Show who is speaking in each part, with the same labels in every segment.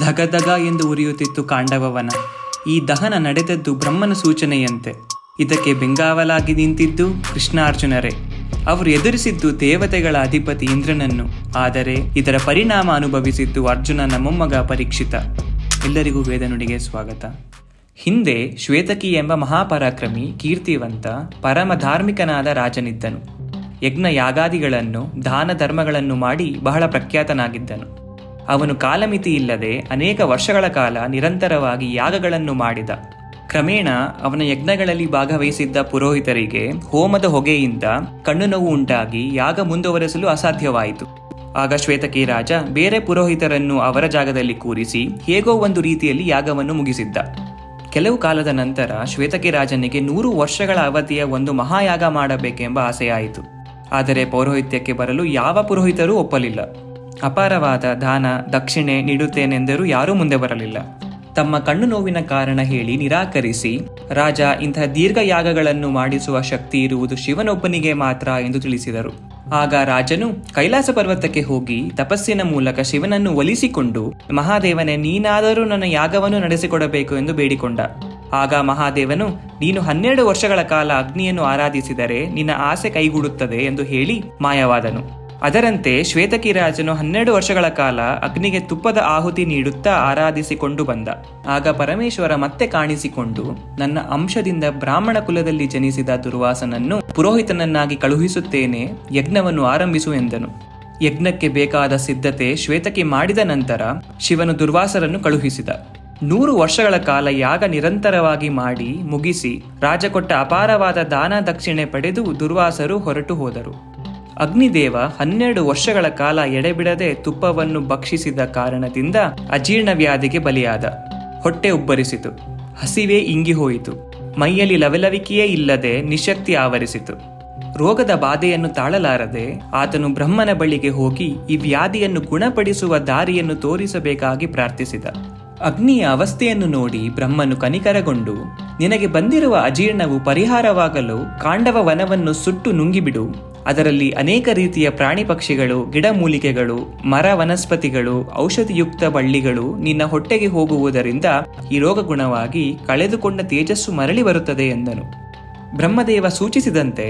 Speaker 1: ಧಗಧಗ ಎಂದು ಉರಿಯುತ್ತಿತ್ತು ಕಾಂಡವವನ. ಈ ದಹನ ನಡೆದದ್ದು ಬ್ರಹ್ಮನ ಸೂಚನೆಯಂತೆ. ಇದಕ್ಕೆ ಬೆಂಗಾವಲಾಗಿ ನಿಂತಿದ್ದು ಕೃಷ್ಣಾರ್ಜುನರೇ. ಅವರು ಎದುರಿಸಿದ್ದು ದೇವತೆಗಳ ಅಧಿಪತಿ ಇಂದ್ರನನ್ನು. ಆದರೆ ಇದರ ಪರಿಣಾಮ ಅನುಭವಿಸಿದ್ದು ಅರ್ಜುನನ ಮೊಮ್ಮಗ ಪರೀಕ್ಷಿತ. ಎಲ್ಲರಿಗೂ ವೇದನುಡಿಗೆ ಸ್ವಾಗತ. ಹಿಂದೆ ಶ್ವೇತಕಿ ಎಂಬ ಮಹಾಪರಾಕ್ರಮಿ, ಕೀರ್ತಿವಂತ, ಪರಮ ಧಾರ್ಮಿಕನಾದ ರಾಜನಿದ್ದನು. ಯಜ್ಞ ಯಾಗಾದಿಗಳನ್ನು ದಾನ ಧರ್ಮಗಳನ್ನು ಮಾಡಿ ಬಹಳ ಪ್ರಖ್ಯಾತನಾಗಿದ್ದನು. ಅವನು ಕಾಲಮಿತಿ ಇಲ್ಲದೆ ಅನೇಕ ವರ್ಷಗಳ ಕಾಲ ನಿರಂತರವಾಗಿ ಯಾಗಗಳನ್ನು ಮಾಡಿದ. ಕ್ರಮೇಣ ಅವನ ಯಜ್ಞಗಳಲ್ಲಿ ಭಾಗವಹಿಸಿದ್ದ ಪುರೋಹಿತರಿಗೆ ಹೋಮದ ಹೊಗೆಯಿಂದ ಕಣ್ಣು ನೋವು ಉಂಟಾಗಿ ಯಾಗ ಮುಂದುವರೆಸಲು ಅಸಾಧ್ಯವಾಯಿತು. ಆಗ ಶ್ವೇತಕಿ ರಾಜ ಬೇರೆ ಪುರೋಹಿತರನ್ನು ಅವರ ಜಾಗದಲ್ಲಿ ಕೂರಿಸಿ ಹೇಗೋ ಒಂದು ರೀತಿಯಲ್ಲಿ ಯಾಗವನ್ನು ಮುಗಿಸಿದ್ದ. ಕೆಲವು ಕಾಲದ ನಂತರ ಶ್ವೇತಕಿ ರಾಜನಿಗೆ ನೂರು ವರ್ಷಗಳ ಅವಧಿಯ ಒಂದು ಮಹಾಯಾಗ ಮಾಡಬೇಕೆಂಬ ಆಸೆಯಾಯಿತು. ಆದರೆ ಪೌರೋಹಿತ್ಯಕ್ಕೆ ಬರಲು ಯಾವ ಪುರೋಹಿತರೂ ಒಪ್ಪಲಿಲ್ಲ. ಅಪಾರವಾದ ದಾನ, ದಕ್ಷಿಣೆ ನೀಡುತ್ತೇನೆಂದರೂ ಯಾರೂ ಮುಂದೆ ಬರಲಿಲ್ಲ. ತಮ್ಮ ಕಣ್ಣು ನೋವಿನ ಕಾರಣ ಹೇಳಿ ನಿರಾಕರಿಸಿ, ರಾಜ ಇಂತಹ ದೀರ್ಘ ಯಾಗಗಳನ್ನು ಮಾಡಿಸುವ ಶಕ್ತಿ ಇರುವುದು ಶಿವನೊಬ್ಬನಿಗೆ ಮಾತ್ರ ಎಂದು ತಿಳಿಸಿದರು. ಆಗ ರಾಜನು ಕೈಲಾಸ ಪರ್ವತಕ್ಕೆ ಹೋಗಿ ತಪಸ್ಸಿನ ಮೂಲಕ ಶಿವನನ್ನು ಒಲಿಸಿಕೊಂಡು, ಮಹಾದೇವನೇ, ನೀನಾದರೂ ನನ್ನ ಯಾಗವನ್ನು ನಡೆಸಿಕೊಡಬೇಕು ಎಂದು ಬೇಡಿಕೊಂಡ. ಆಗ ಮಹಾದೇವನು, ನೀನು ಹನ್ನೆರಡು ವರ್ಷಗಳ ಕಾಲ ಅಗ್ನಿಯನ್ನು ಆರಾಧಿಸಿದರೆ ನಿನ್ನ ಆಸೆ ಕೈಗೂಡುತ್ತದೆ ಎಂದು ಹೇಳಿ ಮಾಯವಾದನು. ಅದರಂತೆ ಶ್ವೇತಕಿರಾಜನು ಹನ್ನೆರಡು ವರ್ಷಗಳ ಕಾಲ ಅಗ್ನಿಗೆ ತುಪ್ಪದ ಆಹುತಿ ನೀಡುತ್ತಾ ಆರಾಧಿಸಿಕೊಂಡು ಬಂದ. ಆಗ ಪರಮೇಶ್ವರ ಮತ್ತೆ ಕಾಣಿಸಿಕೊಂಡು ನನ್ನ ಅಂಶದಿಂದ ಬ್ರಾಹ್ಮಣ ಕುಲದಲ್ಲಿ ಜನಿಸಿದ ದುರ್ವಾಸನನ್ನು ಪುರೋಹಿತನನ್ನಾಗಿ ಕಳುಹಿಸುತ್ತೇನೆ, ಯಜ್ಞವನ್ನು ಆರಂಭಿಸು ಎಂದನು. ಯಜ್ಞಕ್ಕೆ ಬೇಕಾದ ಸಿದ್ಧತೆ ಶ್ವೇತಕಿ ಮಾಡಿದ ನಂತರ ಶಿವನು ದುರ್ವಾಸರನ್ನು ಕಳುಹಿಸಿದ. ನೂರು ವರ್ಷಗಳ ಕಾಲ ಯಾಗ ನಿರಂತರವಾಗಿ ಮಾಡಿ ಮುಗಿಸಿ ರಾಜಕೊಟ್ಟ ಅಪಾರವಾದ ದಾನ ದಕ್ಷಿಣೆ ಪಡೆದು ದುರ್ವಾಸರು ಹೊರಟು ಹೋದರು. ಅಗ್ನಿದೇವ ಹನ್ನೆರಡು ವರ್ಷಗಳ ಕಾಲ ಎಡೆಬಿಡದೆ ತುಪ್ಪವನ್ನು ಭಕ್ಷಿಸಿದ ಕಾರಣದಿಂದ ಅಜೀರ್ಣ ವ್ಯಾಧಿಗೆ ಬಲಿಯಾದ. ಹೊಟ್ಟೆ ಉಬ್ಬರಿಸಿತು. ಹಸಿವೆ ಇಂಗಿ ಹೋಯಿತು ಮೈಯಲ್ಲಿ ಲವಲವಿಕೆಯೇ ಇಲ್ಲದೆ ನಿಶಕ್ತಿ ಆವರಿಸಿತು. ರೋಗದ ಬಾಧೆಯನ್ನು ತಾಳಲಾರದೆ ಆತನು ಬ್ರಹ್ಮನ ಬಳಿಗೆ ಹೋಗಿ ಈ ವ್ಯಾಧಿಯನ್ನು ಗುಣಪಡಿಸುವ ದಾರಿಯನ್ನು ತೋರಿಸಬೇಕಾಗಿ ಪ್ರಾರ್ಥಿಸಿದ. ಅಗ್ನಿಯ ಅವಸ್ಥೆಯನ್ನು ನೋಡಿ ಬ್ರಹ್ಮನು ಕನಿಕರಗೊಂಡು, ನಿನಗೆ ಬಂದಿರುವ ಅಜೀರ್ಣವು ಪರಿಹಾರವಾಗಲು ಕಾಂಡವ ವನವನ್ನು ಸುಟ್ಟು ನುಂಗಿಬಿಡು. ಅದರಲ್ಲಿ ಅನೇಕ ರೀತಿಯ ಪ್ರಾಣಿ ಪಕ್ಷಿಗಳು ಗಿಡಮೂಲಿಕೆಗಳು ಮರ ವನಸ್ಪತಿಗಳು, ಔಷಧಿಯುಕ್ತ ಬಳ್ಳಿಗಳು ನಿನ್ನ ಹೊಟ್ಟೆಗೆ ಹೋಗುವುದರಿಂದ ಈ ರೋಗ ಗುಣವಾಗಿ ಕಳೆದುಕೊಂಡ ತೇಜಸ್ಸು ಮರಳಿ ಬರುತ್ತದೆ ಎಂದನು. ಬ್ರಹ್ಮದೇವ ಸೂಚಿಸಿದಂತೆ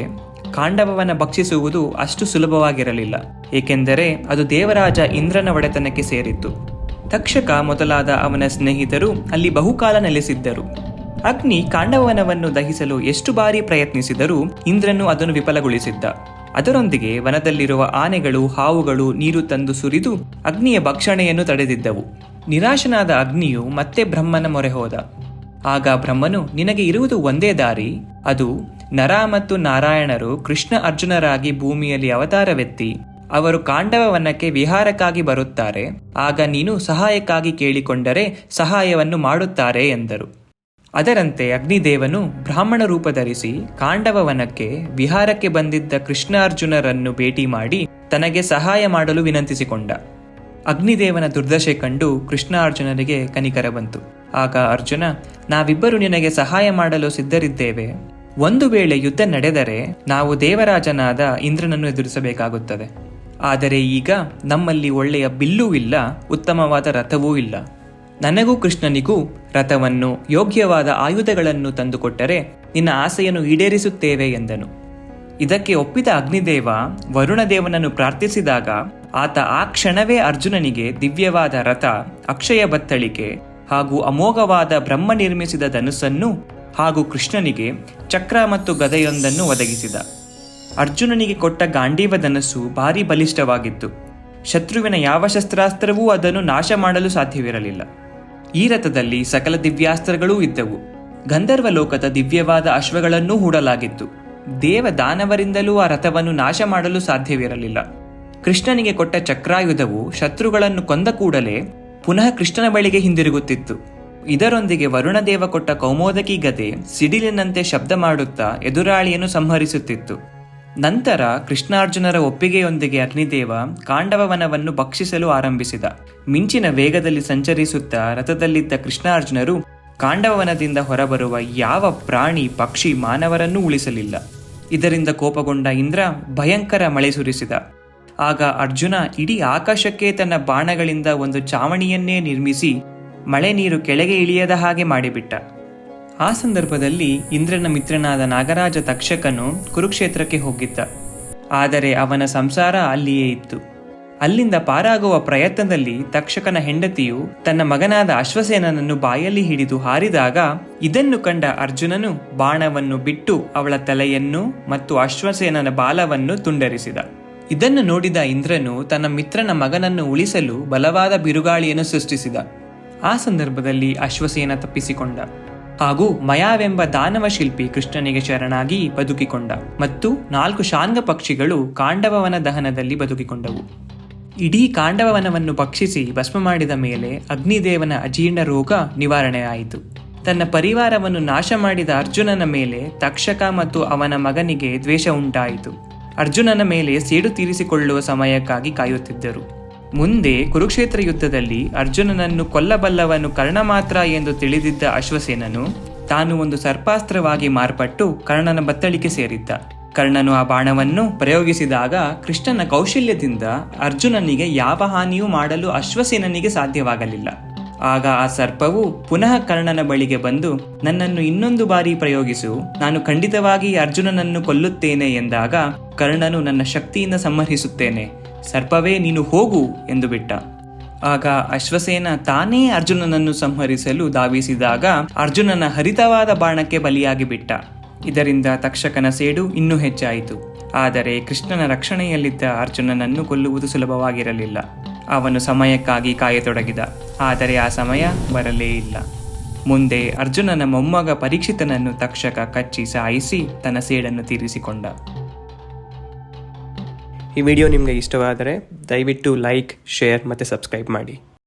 Speaker 1: ಕಾಂಡವವನ ಭಕ್ಷಿಸುವುದು ಅಷ್ಟು ಸುಲಭವಾಗಿರಲಿಲ್ಲ, ಏಕೆಂದರೆ ಅದು ದೇವರಾಜ ಇಂದ್ರನ ಒಡೆತನಕ್ಕೆ ಸೇರಿತ್ತು. ತಕ್ಷಕ ಮೊದಲಾದ ಅವನ ಸ್ನೇಹಿತರು ಅಲ್ಲಿ ಬಹುಕಾಲ ನೆಲೆಸಿದ್ದರು. ಅಗ್ನಿ ಕಾಂಡವನವನ್ನು ದಹಿಸಲು ಎಷ್ಟು ಬಾರಿ ಪ್ರಯತ್ನಿಸಿದರೂ ಇಂದ್ರನು ಅದನ್ನು ವಿಫಲಗೊಳಿಸಿದ್ದ. ಅದರೊಂದಿಗೆ ವನದಲ್ಲಿರುವ ಆನೆಗಳು, ಹಾವುಗಳು, ನೀರು ತಂದು ಸುರಿದು ಅಗ್ನಿಯ ಭಕ್ಷಣೆಯನ್ನು ತಡೆದಿದ್ದವು. ನಿರಾಶನಾದ ಅಗ್ನಿಯು ಮತ್ತೆ ಬ್ರಹ್ಮನ ಮೊರೆ ಹೋದ. ಆಗ ಬ್ರಹ್ಮನು, ನಿನಗೆ ಇರುವುದು ಒಂದೇ ದಾರಿ. ಅದು ನರ ಮತ್ತು ನಾರಾಯಣರು ಕೃಷ್ಣ ಅರ್ಜುನರಾಗಿ ಭೂಮಿಯಲ್ಲಿ ಅವತಾರವೆತ್ತಿ, ಅವರು ಕಾಂಡವವನಕ್ಕೆ ವಿಹಾರಕ್ಕಾಗಿ ಬರುತ್ತಾರೆ. ಆಗ ನೀನು ಸಹಾಯಕ್ಕಾಗಿ ಕೇಳಿಕೊಂಡರೆ ಸಹಾಯವನ್ನು ಮಾಡುತ್ತಾರೆ, ಎಂದರು. ಅದರಂತೆ ಅಗ್ನಿದೇವನು ಬ್ರಾಹ್ಮಣ ರೂಪ ಧರಿಸಿ ಕಾಂಡವವನಕ್ಕೆ ವಿಹಾರಕ್ಕೆ ಬಂದಿದ್ದ ಕೃಷ್ಣಾರ್ಜುನರನ್ನು ಭೇಟಿ ಮಾಡಿ ತನಗೆ ಸಹಾಯ ಮಾಡಲು ವಿನಂತಿಸಿಕೊಂಡ. ಅಗ್ನಿದೇವನ ದುರ್ದಶೆ ಕಂಡು ಕೃಷ್ಣಾರ್ಜುನರಿಗೆ ಕನಿಕರ ಬಂತು. ಆಗ ಅರ್ಜುನ, ನಾವಿಬ್ಬರು ನಿನಗೆ ಸಹಾಯ ಮಾಡಲು ಸಿದ್ಧರಿದ್ದೇವೆ. ಒಂದು ವೇಳೆ ಯುದ್ಧ ನಡೆದರೆ ನಾವು ದೇವರಾಜನಾದ ಇಂದ್ರನನ್ನು ಎದುರಿಸಬೇಕಾಗುತ್ತದೆ. ಆದರೆ ಈಗ ನಮ್ಮಲ್ಲಿ ಒಳ್ಳೆಯ ಬಿಲ್ಲೂ ಇಲ್ಲ, ಉತ್ತಮವಾದ ರಥವೂ ಇಲ್ಲ. ನನಗೂ ಕೃಷ್ಣನಿಗೂ ರಥವನ್ನು ಯೋಗ್ಯವಾದ ಆಯುಧಗಳನ್ನು ತಂದುಕೊಟ್ಟರೆ ನಿನ್ನ ಆಸೆಯನ್ನು ಈಡೇರಿಸುತ್ತೇವೆ ಎಂದನು. ಇದಕ್ಕೆ ಒಪ್ಪಿದ ಅಗ್ನಿದೇವ ವರುಣದೇವನನ್ನು ಪ್ರಾರ್ಥಿಸಿದಾಗ ಆತ ಆ ಕ್ಷಣವೇ ಅರ್ಜುನನಿಗೆ ದಿವ್ಯವಾದ ರಥ, ಅಕ್ಷಯ ಬತ್ತಳಿಕೆ ಹಾಗೂ ಅಮೋಘವಾದ ಬ್ರಹ್ಮ ನಿರ್ಮಿಸಿದ ಧನುಸ್ಸನ್ನು ಹಾಗೂ ಕೃಷ್ಣನಿಗೆ ಚಕ್ರ ಮತ್ತು ಗದೆಯೊಂದನ್ನು ಒದಗಿಸಿದ. ಅರ್ಜುನನಿಗೆ ಕೊಟ್ಟ ಗಾಂಡೀವ ಧನಸ್ಸು ಭಾರಿ ಬಲಿಷ್ಠವಾಗಿತ್ತು. ಶತ್ರುವಿನ ಯಾವ ಶಸ್ತ್ರಾಸ್ತ್ರವೂ ಅದನ್ನು ನಾಶ ಮಾಡಲು ಸಾಧ್ಯವಿರಲಿಲ್ಲ. ಈ ರಥದಲ್ಲಿ ಸಕಲ ದಿವ್ಯಾಸ್ತ್ರಗಳೂ ಇದ್ದವು. ಗಂಧರ್ವ ಲೋಕದ ದಿವ್ಯವಾದ ಅಶ್ವಗಳನ್ನೂ ಹೂಡಲಾಗಿತ್ತು. ದೇವ ದಾನವರಿಂದಲೂ ಆ ರಥವನ್ನು ನಾಶ ಮಾಡಲು ಸಾಧ್ಯವಿರಲಿಲ್ಲ. ಕೃಷ್ಣನಿಗೆ ಕೊಟ್ಟ ಚಕ್ರಾಯುಧವು ಶತ್ರುಗಳನ್ನು ಕೊಂದ ಕೂಡಲೇ ಪುನಃ ಕೃಷ್ಣನ ಬಳಿಗೆ ಹಿಂದಿರುಗುತ್ತಿತ್ತು. ಇದರೊಂದಿಗೆ ವರುಣದೇವ ಕೊಟ್ಟ ಕೌಮೋದಕಿ ಗದೆ ಸಿಡಿಲಿನಂತೆ ಶಬ್ದ ಮಾಡುತ್ತಾ ಎದುರಾಳಿಯನ್ನು ಸಂಹರಿಸುತ್ತಿತ್ತು. ನಂತರ ಕೃಷ್ಣಾರ್ಜುನರ ಒಪ್ಪಿಗೆಯೊಂದಿಗೆ ಅಗ್ನಿದೇವ ಕಾಂಡವವನವನ್ನು ಭಕ್ಷಿಸಲು ಆರಂಭಿಸಿದ. ಮಿಂಚಿನ ವೇಗದಲ್ಲಿ ಸಂಚರಿಸುತ್ತಾ ರಥದಲ್ಲಿದ್ದ ಕೃಷ್ಣಾರ್ಜುನರು ಕಾಂಡವವನದಿಂದ ಹೊರಬರುವ ಯಾವ ಪ್ರಾಣಿ, ಪಕ್ಷಿ, ಮಾನವರನ್ನೂ ಉಳಿಸಲಿಲ್ಲ. ಇದರಿಂದ ಕೋಪಗೊಂಡ ಇಂದ್ರ ಭಯಂಕರ ಮಳೆ ಸುರಿಸಿದ. ಆಗ ಅರ್ಜುನ ಇಡೀ ಆಕಾಶಕ್ಕೆ ತನ್ನ ಬಾಣಗಳಿಂದ ಒಂದು ಚಾವಣಿಯನ್ನೇ ನಿರ್ಮಿಸಿ ಮಳೆ ನೀರು ಕೆಳಗೆ ಇಳಿಯದ ಹಾಗೆ ಮಾಡಿಬಿಟ್ಟ. ಆ ಸಂದರ್ಭದಲ್ಲಿ ಇಂದ್ರನ ಮಿತ್ರನಾದ ನಾಗರಾಜ ತಕ್ಷಕನು ಕುರುಕ್ಷೇತ್ರಕ್ಕೆ ಹೋಗಿದ್ದ. ಆದರೆ ಅವನ ಸಂಸಾರ ಅಲ್ಲಿಯೇ ಇತ್ತು. ಅಲ್ಲಿಂದ ಪಾರಾಗುವ ಪ್ರಯತ್ನದಲ್ಲಿ ತಕ್ಷಕನ ಹೆಂಡತಿಯು ತನ್ನ ಮಗನಾದ ಅಶ್ವಸೇನನನ್ನು ಬಾಯಲ್ಲಿ ಹಿಡಿದು ಹಾರಿದಾಗ ಇದನ್ನು ಕಂಡ ಅರ್ಜುನನು ಬಾಣವನ್ನು ಬಿಟ್ಟು ಅವಳ ತಲೆಯನ್ನು ಮತ್ತು ಅಶ್ವಸೇನನ ಬಾಲವನ್ನು ತುಂಡರಿಸಿದ. ಇದನ್ನು ನೋಡಿದ ಇಂದ್ರನು ತನ್ನ ಮಿತ್ರನ ಮಗನನ್ನು ಉಳಿಸಲು ಬಲವಾದ ಬಿರುಗಾಳಿಯನ್ನು ಸೃಷ್ಟಿಸಿದ. ಆ ಸಂದರ್ಭದಲ್ಲಿ ಅಶ್ವಸೇನ ತಪ್ಪಿಸಿಕೊಂಡ. ಹಾಗೂ ಮಯಾವೆಂಬ ದಾನವ ಶಿಲ್ಪಿ ಕೃಷ್ಣನಿಗೆ ಶರಣಾಗಿ ಬದುಕಿಕೊಂಡ. ಮತ್ತು ನಾಲ್ಕು ಶಾಂಗ ಪಕ್ಷಿಗಳು ಕಾಂಡವವನ ದಹನದಲ್ಲಿ ಬದುಕಿಕೊಂಡವು. ಇಡೀ ಕಾಂಡವವನವನ್ನು ಪಕ್ಷಿಸಿ ಭಸ್ಮ ಮಾಡಿದ ಮೇಲೆ ಅಗ್ನಿದೇವನ ಅಜೀರ್ಣ ರೋಗ ನಿವಾರಣೆಯಾಯಿತು. ತನ್ನ ಪರಿವಾರವನ್ನು ನಾಶ ಮಾಡಿದ ಅರ್ಜುನನ ಮೇಲೆ ತಕ್ಷಕ ಮತ್ತು ಅವನ ಮಗನಿಗೆ ದ್ವೇಷ ಉಂಟಾಯಿತು. ಅರ್ಜುನನ ಮೇಲೆ ಸೇಡು ತೀರಿಸಿಕೊಳ್ಳುವ ಸಮಯಕ್ಕಾಗಿ ಕಾಯುತ್ತಿದ್ದರು. ಮುಂದೆ ಕುರುಕ್ಷೇತ್ರ ಯುದ್ಧದಲ್ಲಿ ಅರ್ಜುನನನ್ನು ಕೊಲ್ಲಬಲ್ಲವನು ಕರ್ಣ ಮಾತ್ರ ಎಂದು ತಿಳಿದಿದ್ದ ಅಶ್ವಸೇನನು ತಾನು ಒಂದು ಸರ್ಪಾಸ್ತ್ರವಾಗಿ ಮಾರ್ಪಟ್ಟು ಕರ್ಣನ ಬತ್ತಳಿಕೆ ಸೇರಿದ್ದ. ಕರ್ಣನು ಆ ಬಾಣವನ್ನು ಪ್ರಯೋಗಿಸಿದಾಗ ಕೃಷ್ಣನ ಕೌಶಲ್ಯದಿಂದ ಅರ್ಜುನನಿಗೆ ಯಾವ ಹಾನಿಯೂ ಮಾಡಲು ಅಶ್ವಸೇನನಿಗೆ ಸಾಧ್ಯವಾಗಲಿಲ್ಲ. ಆಗ ಆ ಸರ್ಪವು ಪುನಃ ಕರ್ಣನ ಬಳಿಗೆ ಬಂದು, ನನ್ನನ್ನು ಇನ್ನೊಂದು ಬಾರಿ ಪ್ರಯೋಗಿಸು. ನಾನು ಖಂಡಿತವಾಗಿ ಅರ್ಜುನನನ್ನು ಕೊಲ್ಲುತ್ತೇನೆ ಎಂದಾಗ ಕರ್ಣನು ನನ್ನ ಶಕ್ತಿಯಿಂದ ಸಂಹರಿಸುತ್ತೇನೆ. ಸರ್ಪವೇ, ನೀನು ಹೋಗು ಎಂದು ಬಿಟ್ಟ. ಆಗ ಅಶ್ವಸೇನ ತಾನೇ ಅರ್ಜುನನನ್ನು ಸಂಹರಿಸಲು ಧಾವಿಸಿದಾಗ ಅರ್ಜುನನ ಹರಿತವಾದ ಬಾಣಕ್ಕೆ ಬಲಿಯಾಗಿ ಬಿಟ್ಟ. ಇದರಿಂದ ತಕ್ಷಕನ ಸೇಡು ಇನ್ನೂ ಹೆಚ್ಚಾಯಿತು. ಆದರೆ ಕೃಷ್ಣನ ರಕ್ಷಣೆಯಲ್ಲಿದ್ದ ಅರ್ಜುನನನ್ನು ಕೊಲ್ಲುವುದು ಸುಲಭವಾಗಿರಲಿಲ್ಲ. ಅವನು ಸಮಯಕ್ಕಾಗಿ ಕಾಯತೊಡಗಿದ. ಆದರೆ ಆ ಸಮಯ ಬರಲೇ ಇಲ್ಲ. ಮುಂದೆ ಅರ್ಜುನನ ಮೊಮ್ಮಗ ಪರೀಕ್ಷಿತನನ್ನು ತಕ್ಷಕ ಕಚ್ಚಿ ಸಾಯಿಸಿ ತನ್ನ ಸೇಡನ್ನು ತೀರಿಸಿಕೊಂಡ.
Speaker 2: ಈ ವಿಡಿಯೋ ನಿಮಗೆ ಇಷ್ಟವಾದರೆ ದಯವಿಟ್ಟು ಲೈಕ್, ಶೇರ್ ಮತ್ತು ಸಬ್ಸ್ಕ್ರೈಬ್ ಮಾಡಿ.